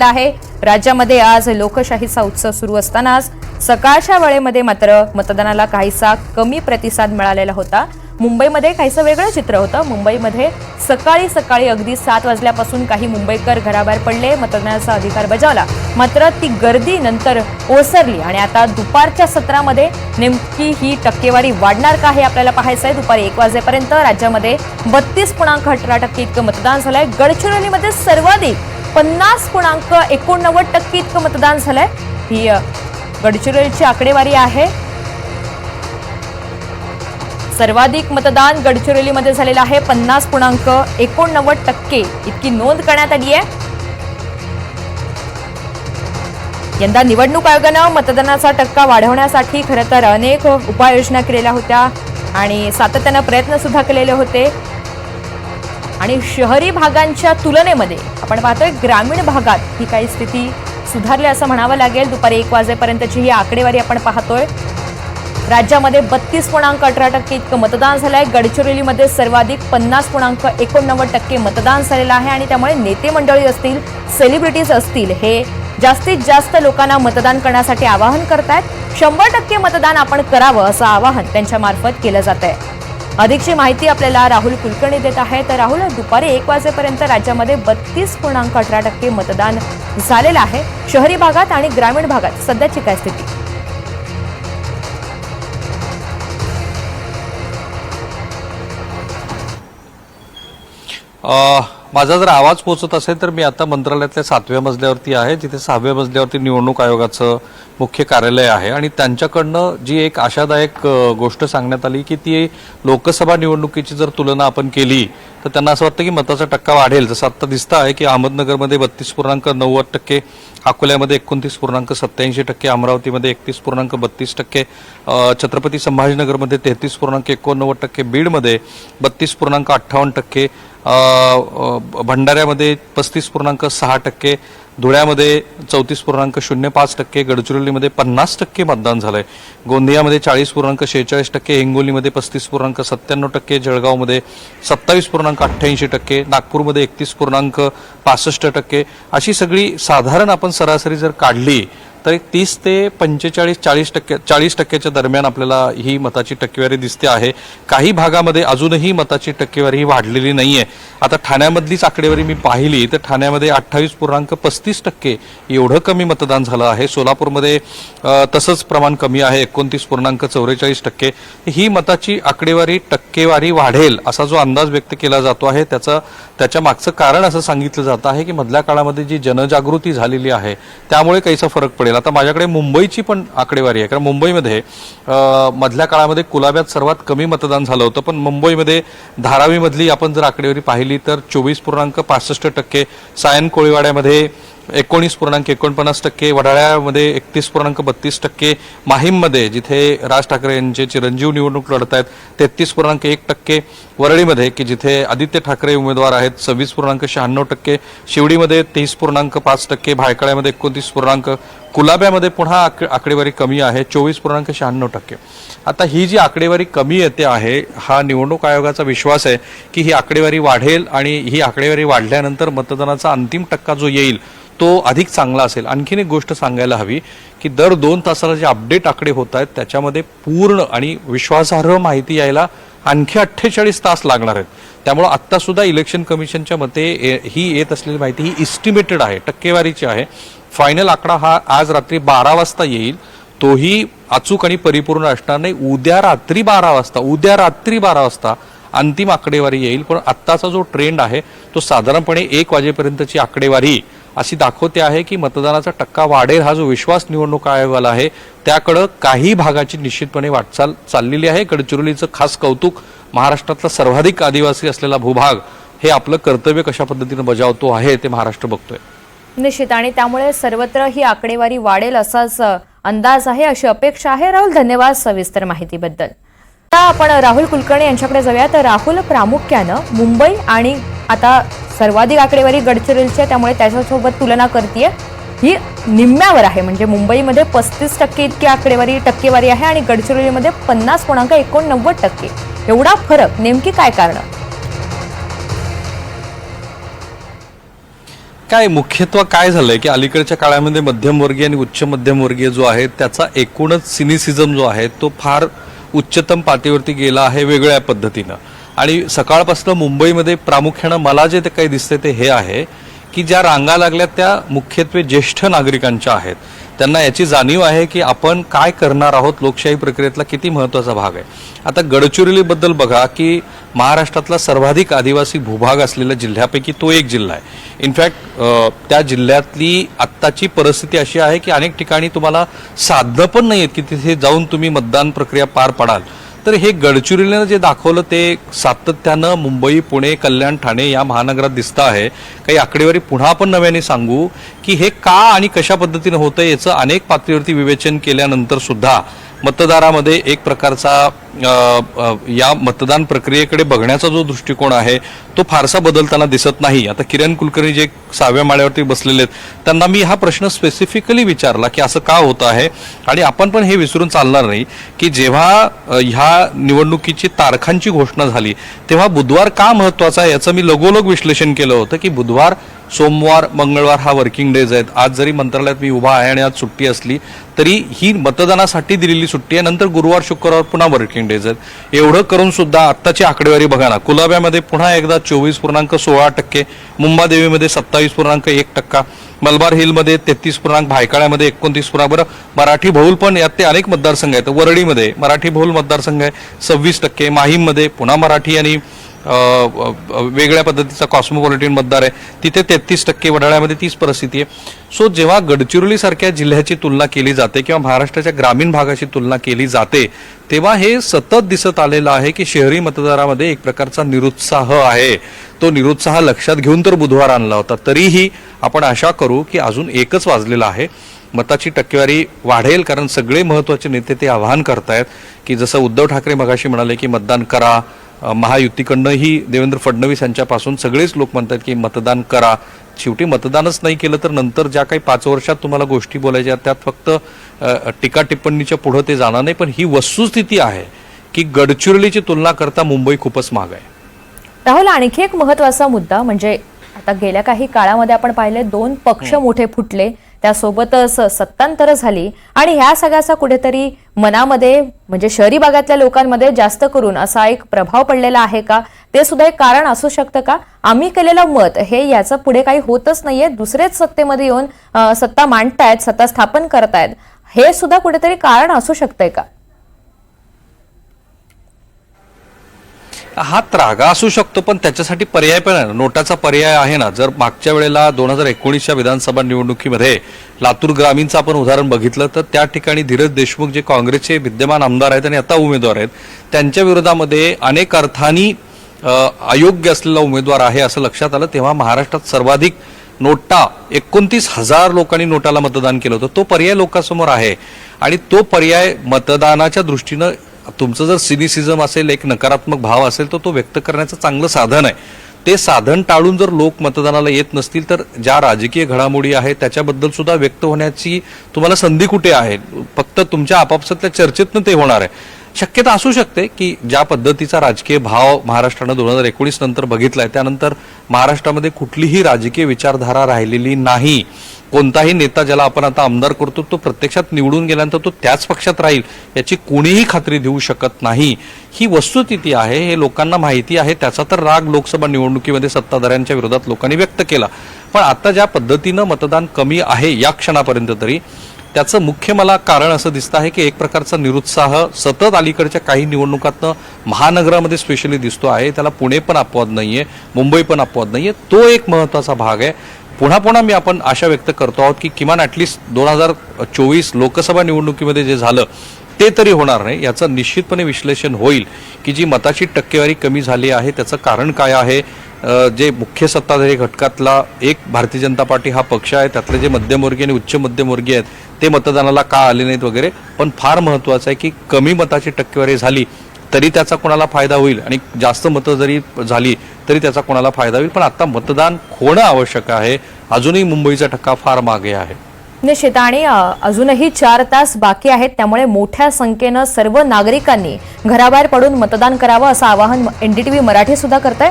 आहे. राज्यामध्ये आज लोकशाहीचा उत्सव सुरू असतानाच सकाळच्या वेळेमध्ये मात्र मतदानाला काहीसा कमी प्रतिसाद मिळालेला होता. मुंबईमध्ये काहीसं वेगळं चित्र होतं. मुंबईमध्ये सकाळी सकाळी अगदी सात वाजल्यापासून काही मुंबईकर घराबाहेर पडले. मतदानाचा अधिकार बजावला. मात्र ती गर्दी नंतर ओसरली आणि आता दुपारच्या सत्रामध्ये नेमकी ही टक्केवारी वाढणार का हे आपल्याला पाहायचं आहे. दुपारी एक वाजेपर्यंत राज्यामध्ये बत्तीस पूर्णांक अठरा टक्के इतकं मतदान झालंय. गडचिरोलीमध्ये सर्वाधिक पन्नास पूर्णांक एकोणनव्वद टक्के इतकं मतदान झालंय. ही गडचिरोलीची आकडेवारी आहे. सर्वाधिक मतदान गडचिरोलीमध्ये झालेलं आहे. पन्नास पूर्णांक एकोणनव्वद टक्के इतकी नोंद करण्यात आली आहे. यंदा निवडणूक आयोगानं मतदानाचा टक्का वाढवण्यासाठी खरं तर अनेक उपाययोजना केलेल्या होत्या आणि सातत्यानं प्रयत्न सुद्धा केलेले होते. आणि शहरी भागांच्या तुलनेमध्ये आपण पाहतोय ग्रामीण भागात ही काही स्थिती सुधारली असं म्हणावं लागेल. दुपारी एक वाजेपर्यंतची ही आकडेवारी आपण पाहतोय. राज्यामध्ये बत्तीस पूर्णांक अठरा टक्के इतकं मतदान झालं आहे गडचिरोलीमध्ये सर्वाधिक पन्नास पूर्णांक एकोणनव्वद टक्के मतदान झालेलं आहे आणि त्यामुळे नेते मंडळी असतील सेलिब्रिटीज असतील हे जास्तीत जास्त लोकांना मतदान करण्यासाठी आवाहन करतायत. शंभर टक्के मतदान आपण करावं असं आवाहन त्यांच्यामार्फत केलं जात आहे अधिकची माहिती आपल्याला राहुल कुलकर्णी देत आहे. तर राहुल दुपारी एक वाजेपर्यंत राज्यामध्ये बत्तीस पूर्णांक अठरा टक्के मतदान झालेलं आहे. शहरी भागात आणि ग्रामीण भागात सध्याची काय स्थिती? अ, माझा जर आवाज पोहोचत असेल तर मी आता मंत्रालयातल्या सातव्या मजल्यावरती आहे. जिथे सहाव्या मजल्यावरती निवडणूक आयोगाचं मुख्य कार्यालय आहे. आणि त्यांच्याकडनं जी एक आशादायक गोष्ट सांगण्यात आली की ती लोकसभा निवडणुकीची जर तुलना आपण केली तर त्यांना असं वाटतं की मताचा टक्का वाढेल. जसं आता दिसतं आहे की अहमदनगरमध्ये बत्तीस पूर्णांक नव्वद टक्के अकोल्यामध्ये एकोणतीस पूर्णांक सत्याऐंशी टक्के अमरावतीमध्ये एकतीस पूर्णांक बत्तीस टक्के छत्रपती संभाजीनगरमध्ये तेहतीस पूर्णांक एकोणनव्वद टक्के बीडमध्ये बत्तीस पूर्णांक अठ्ठावन्न टक्के भंडाऱ्यामध्ये पस्तीस पूर्णांक सहा टक्के धुळ्यामध्ये चौतीस पूर्णांक शून्य पाच टक्के गडचिरोलीमध्ये पन्नास टक्के मतदान झालंय. गोंदियामध्ये चाळीस पूर्णांक शेहेचाळीस टक्के हिंगोलीमध्ये पस्तीस पूर्णांक सत्त्याण्णव टक्के जळगावमध्ये सत्तावीस पूर्णांक अठ्ठ्याऐंशी टक्के नागपूरमध्ये एकतीस पूर्णांक पासष्ट टक्के. अशी सगळी साधारण आपण सरासरी जर काढली तर एक तीस ते पंचेचाळीस चाळीस टक्के चाळीस टक्क्याच्या दरम्यान आपल्याला ही मताची टक्केवारी दिसते आहे. काही भागामध्ये अजूनही मताची टक्केवारी ही वाढलेली नाही आहे आता ठाण्यामधलीच आकडेवारी मी पाहिली तर ठाण्यामध्ये अठ्ठावीस पूर्णांक पस्तीस टक्के एवढं कमी मतदान झालं आहे. सोलापूरमध्ये तसंच प्रमाण कमी आहे एकोणतीस पूर्णांक चौवेचाळीस टक्के. ही मताची आकडेवारी टक्केवारी वाढेल असा जो अंदाज व्यक्त केला जातो आहे त्याचं त्याच्या मागचं कारण असं सांगितलं जातं आहे की मधल्या काळामध्ये जी जनजागृती झालेली आहे त्यामुळे काहीसा फरक पडेल आता माझ्याकडे मुंबईची पण आकडेवारी आहे. कारण मुंबईमध्ये मधल्या काळामध्ये कुलाब्यात सर्वात कमी मतदान झालं होतं. पण मुंबईमध्ये धारावीमधली आपण जर आकडेवारी पाहिली तर चोवीस पूर्णांक पासष्ट टक्के सायन कोळीवाड्यामध्ये एकोणीस पूर्णांक एकोणपन्नास टक्के वडाळ्यामध्ये एकतीस पूर्णांक बत्तीस टक्के माहीममध्ये जिथे राज ठाकरे यांचे चिरंजीव निवडणूक लढत आहेत तेहतीस पूर्णांक एक टक्के वरळीमध्ये की जिथे आदित्य ठाकरे उमेदवार आहेत सव्वीस पूर्णांक शहाण्णव टक्के शिवडीमध्ये तेवीस पूर्णांक पाच टक्के भायखळ्यामध्ये एकोणतीस पूर्णांक कुलाब्यामध्ये पुन्हा आक आकडेवारी कमी आहे चोवीस पूर्णांक शहाण्णव टक्के. आता ही जी आकडेवारी कमी येते आहे हा निवडणूक आयोगाचा विश्वास आहे की ही आकडेवारी वाढेल आणि ही आकडेवारी वाढल्यानंतर मतदानाचा अंतिम टक्का जो येईल तो अधिक चांगला असेल. आणखीन एक गोष्ट सांगायला हवी की दर दोन तासाला जे अपडेट आकडे होत आहेत त्याच्यामध्ये पूर्ण आणि विश्वासार्ह माहिती यायला आणखी अठ्ठेचाळीस तास लागणार आहेत. त्यामुळं आत्तासुद्धा इलेक्शन कमिशनच्या मते ए- ही येत असलेली माहिती ही इस्टिमेटेड आहे टक्केवारीची आहे. फायनल आकडा हा आज रात्री बारा वाजता येईल. तोही अचूक आणि परिपूर्ण असणार नाही. उद्या रात्री बारा वाजता उद्या रात्री बारा वाजता अंतिम आकडेवारी येईल. पण आत्ताचा जो ट्रेंड आहे तो साधारणपणे एक वाजेपर्यंतची आकडेवारी अशी दाखवते आहे की मतदानाचा टक्का वाढेल हा जो विश्वास निवडणूक आयोगाला आहे त्याकडं काही भागाची निश्चितपणे वाटचाल चाललेली आहे. गडचिरोलीचं खास कौतुक महाराष्ट्रातला सर्वाधिक आदिवासी असलेला भूभाग हे आपलं कर्तव्य कशा पद्धतीनं बजावतो आहे ते महाराष्ट्र बघतोय. निश्चित. आणि त्यामुळे सर्वत्र ही आकडेवारी वाढेल असाच अंदाज आहे अशी अपेक्षा आहे. राहुल धन्यवाद सविस्तर माहितीबद्दल. आता आपण राहुल कुलकर्णी यांच्याकडे जाऊया. तर राहुल प्रामुख्यानं मुंबई आणि आता सर्वाधिक आकडेवारी गडचिरोलीची आहे त्यामुळे त्याच्यासोबत तुलना करतीये. ही निम्म्यावर आहे म्हणजे मुंबईमध्ये पस्तीस टक्के इतकी आकडेवारी टक्केवारी आहे आणि गडचिरोलीमध्ये पन्नास पूर्णांक एकोणनव्वद टक्के. एवढा फरक नेमकी काय कारण? काय मुख्यत्व काय झालंय की अलीकडच्या काळामध्ये मध्यमवर्गीय आणि उच्च मध्यमवर्गीय जो आहे त्याचा एकूणच सिनिसिझम जो आहे तो फार उच्चतम पातळीवरती गेला आहे वेगळ्या पद्धतीनं. आणि सकाळपासून मुंबईमध्ये प्रामुख्यानं मला जे ते काही दिसते ते हे आहे की ज्या रांगा लागल्या त्या मुख्यत्वे ज्येष्ठ नागरिकांच्या आहेत. त्यांना याची जाणीव आहे की आपण काय करणार आहोत लोकशाही प्रक्रियेतला किती महत्त्वाचा भाग आहे. आता गडचिरोलीबद्दल बघा की महाराष्ट्रातला सर्वाधिक आदिवासी भूभाग असलेल्या जिल्ह्यापैकी तो एक जिल्हा आहे. इनफॅक्ट त्या जिल्ह्यातली आत्ताची परिस्थिती अशी आहे की अनेक ठिकाणी तुम्हाला साधनं पण नाही आहेत की तिथे जाऊन तुम्ही मतदान प्रक्रिया पार पाडाल. तर हे गडचिरोलीनं जे दाखवलं ते सातत्यानं मुंबई पुणे कल्याण ठाणे या महानगरात दिसतं आहे. काही आकडेवारी पुन्हा आपण नव्याने सांगू की हे का आणि कशा पद्धतीनं होतं याचं अनेक पातळीवरती विवेचन केल्यानंतर सुद्धा मतदारामध्ये एक प्रकारचा या मतदान प्रक्रियेकडे बघण्याचा जो दृष्टिकोन आहे तो फारसा बदलताना दिसत नाही. आता किरण कुलकर्णी जे सहाव्या माळ्यावरती बसलेले आहेत त्यांना मी हा प्रश्न स्पेसिफिकली विचारला की असं का होत आहे? आणि आपण पण हे विसरून चालणार नाही की जेव्हा ह्या निवडणुकीची तारखांची घोषणा झाली तेव्हा बुधवार का महत्त्वाचा आहे याचं मी लगोलग विश्लेषण केलं होतं की बुधवार सोमवार मंगळवार हा वर्किंग डेज आहेत. आज जरी मंत्रालयात मी उभा आहे आणि आज सुट्टी असली तरी ही मतदानासाठी दिलेली सुट्टी आहे. नंतर गुरुवार शुक्रवार पुन्हा वर्किंग डेज आहेत एवढं करून सुद्धा आत्ताची आकडेवारी बघा ना. कुलाब्यामध्ये पुन्हा एकदा चोवीस पूर्णांक सोळा टक्के मुंबादेवीमध्ये सत्तावीस पूर्णांक एक टक्का मलबार हिलमध्ये तेहतीस पूर्णांक भायकाळ्यामध्ये एकोणतीस पूर्णांक. बरं मराठी बहुल पण यात ते अनेक मतदारसंघ आहेत. वरळीमध्ये मराठी बहुल मतदारसंघ आहे सव्वीस टक्के माहीममध्ये पुन्हा मराठी आणि वेगळ्या पद्धतीचा कॉस्मोपॉलिटन मतदार आहे. तिथे तेहतीस टक्के वडाळ्यामध्ये तीच परिस्थिती आहे. सो जेव्हा गडचिरोली सारख्या जिल्ह्याची तुलना केली जाते किंवा महाराष्ट्राच्या ग्रामीण भागाची तुलना केली जाते तेव्हा हे सतत दिसत आलेलं आहे की शहरी मतदारामध्ये एक प्रकारचा निरुत्साह आहे. तो निरुत्साह लक्षात घेऊन तर बुधवार आणला होता. तरीही आपण आशा करू की अजून एकच वाजलेला आहे. मताची टक्केवारी वाढेल कारण सगळे महत्त्वाचे नेते ते आवाहन करतायत की जसं उद्धव ठाकरे मगाशी म्हणाले की मतदान करा अ, महायुतीकडनंही देवेंद्र फडणवीस यांच्यापासून सगळेच लोक म्हणतात की मतदान करा. शेवटी मतदानच नाही केलं तर नंतर ज्या काही पाच वर्षात तुम्हाला गोष्टी बोलायच्या त्यात फक्त टीका टिप्पणीच्या पुढं ते जाणार नाही. पण ही वस्तुस्थिती आहे की गडचिरोलीची तुलना करता मुंबई खूपच महाग आहे. राहुल आणखी एक महत्त्वाचा मुद्दा म्हणजे आता गेल्या काही काळामध्ये आपण पाहिले दोन पक्ष मोठे फुटले. त्यासोबतच सत्तांतर झाली. आणि ह्या सगळ्याचा कुठेतरी मनामध्ये म्हणजे शहरी भागातल्या लोकांमध्ये जास्त करून असा एक प्रभाव पडलेला आहे का? ते सुद्धा एक कारण असू शकतं का? आम्ही केलेलं मत हे याचं पुढे काही होतच नाहीये. दुसरेच सत्तेमध्ये येऊन सत्ता मांडतायत सत्ता स्थापन करतायत. हे सुद्धा कुठेतरी कारण असू शकतंय का? हा त्रागा असू शकतो पण त्याच्यासाठी पर्याय पण आहे नोटाचा पर्याय आहे ना. जर मागच्या वेळेला दोन हजार एकोणीसच्या विधानसभा निवडणुकीमध्ये लातूर ग्रामीणचं आपण उदाहरण बघितलं तर त्या ठिकाणी धीरज देशमुख जे काँग्रेसचे विद्यमान आमदार आहेत आणि आता उमेदवार आहेत त्यांच्या विरोधामध्ये अनेक अर्थानी अयोग्य असलेला उमेदवार आहे असं लक्षात आलं. तेव्हा महाराष्ट्रात सर्वाधिक नोटा एकोणतीस हजार लोकांनी नोटाला मतदान केलं होतं. तो पर्याय लोकांसमोर आहे. आणि तो पर्याय मतदानाच्या दृष्टीनं तुमचं जर सिनिसिझम असेल एक नकारात्मक भाव असेल तर तो व्यक्त करण्याचं चांगलं साधन आहे. ते साधन टाळून जर लोक मतदानाला येत नसतील तर ज्या राजकीय घडामोडी आहेत त्याच्याबद्दल सुद्धा व्यक्त होण्याची तुम्हाला संधी कुठे आहे? फक्त तुमच्या आपापसातल्या चर्चेतनं ते होणार आहे. शक्यता असू शकते की ज्या पद्धतीचा राजकीय भाव महाराष्ट्रानं दोन हजार एकोणीस नंतर बघितलाय त्यानंतर महाराष्ट्रामध्ये कुठलीही राजकीय विचारधारा राहिलेली नाही. कोणताही नेता ज्याला आपण आता आमदार करतो तो प्रत्यक्षात निवडून गेल्यानंतर तो त्याच पक्षात राहील याची कोणीही खात्री देऊ शकत नाही. ही वस्तुस्थिती आहे हे लोकांना माहिती आहे त्याचा तर राग लोकसभा निवडणुकीमध्ये सत्ताधाऱ्यांच्या विरोधात लोकांनी व्यक्त केला. पण आता ज्या पद्धतीनं मतदान कमी आहे या क्षणापर्यंत तरी त्याचं मुख्य मला कारण असं दिसतं आहे की एक प्रकारचा निरुत्साह सतत अलीकडच्या काही निवडणुकातनं महानगरामध्ये स्पेशली दिसतो आहे. त्याला पुणे पण अपवाद नाहीये मुंबई पण अपवाद नाहीये. तो एक महत्त्वाचा भाग आहे. पुन्हा पुन्हा मी आपण आशा व्यक्त करतो आहोत की किमान ॲटलिस्ट दोन हजार चोवीस लोकसभा निवडणुकीमध्ये जे झालं ते तरी होणार नाही. याचं निश्चितपणे विश्लेषण होईल की जी मताची टक्केवारी कमी झाली आहे त्याचं कारण काय आहे. जे मुख्य सत्ताधारी घटकातला एक भारतीय जनता पार्टी हा पक्ष आहे त्यातले जे मध्यमवर्गीय आणि उच्च मध्यमवर्गीय आहेत ते मतदानाला का आले नाहीत वगैरे. पण फार महत्वाचं आहे की कमी मताची टक्केवारी झाली तरी त्याचा कोणाला फायदा होईल? आणि जास्त मतं जरी झाली तरी त्याचा कोणाला फायदा होईल? पण आता मतदान होणं आवश्यक आहे. अजूनही मुंबईचा टक्का फार मागे आहे. निश्चित. आणि अजूनही चार तास बाकी आहेत. त्यामुळे मोठ्या संख्येनं सर्व नागरिकांनी घराबाहेर पडून मतदान करावं असं आवाहन एनडीटीव्ही मराठी सुद्धा करत आहे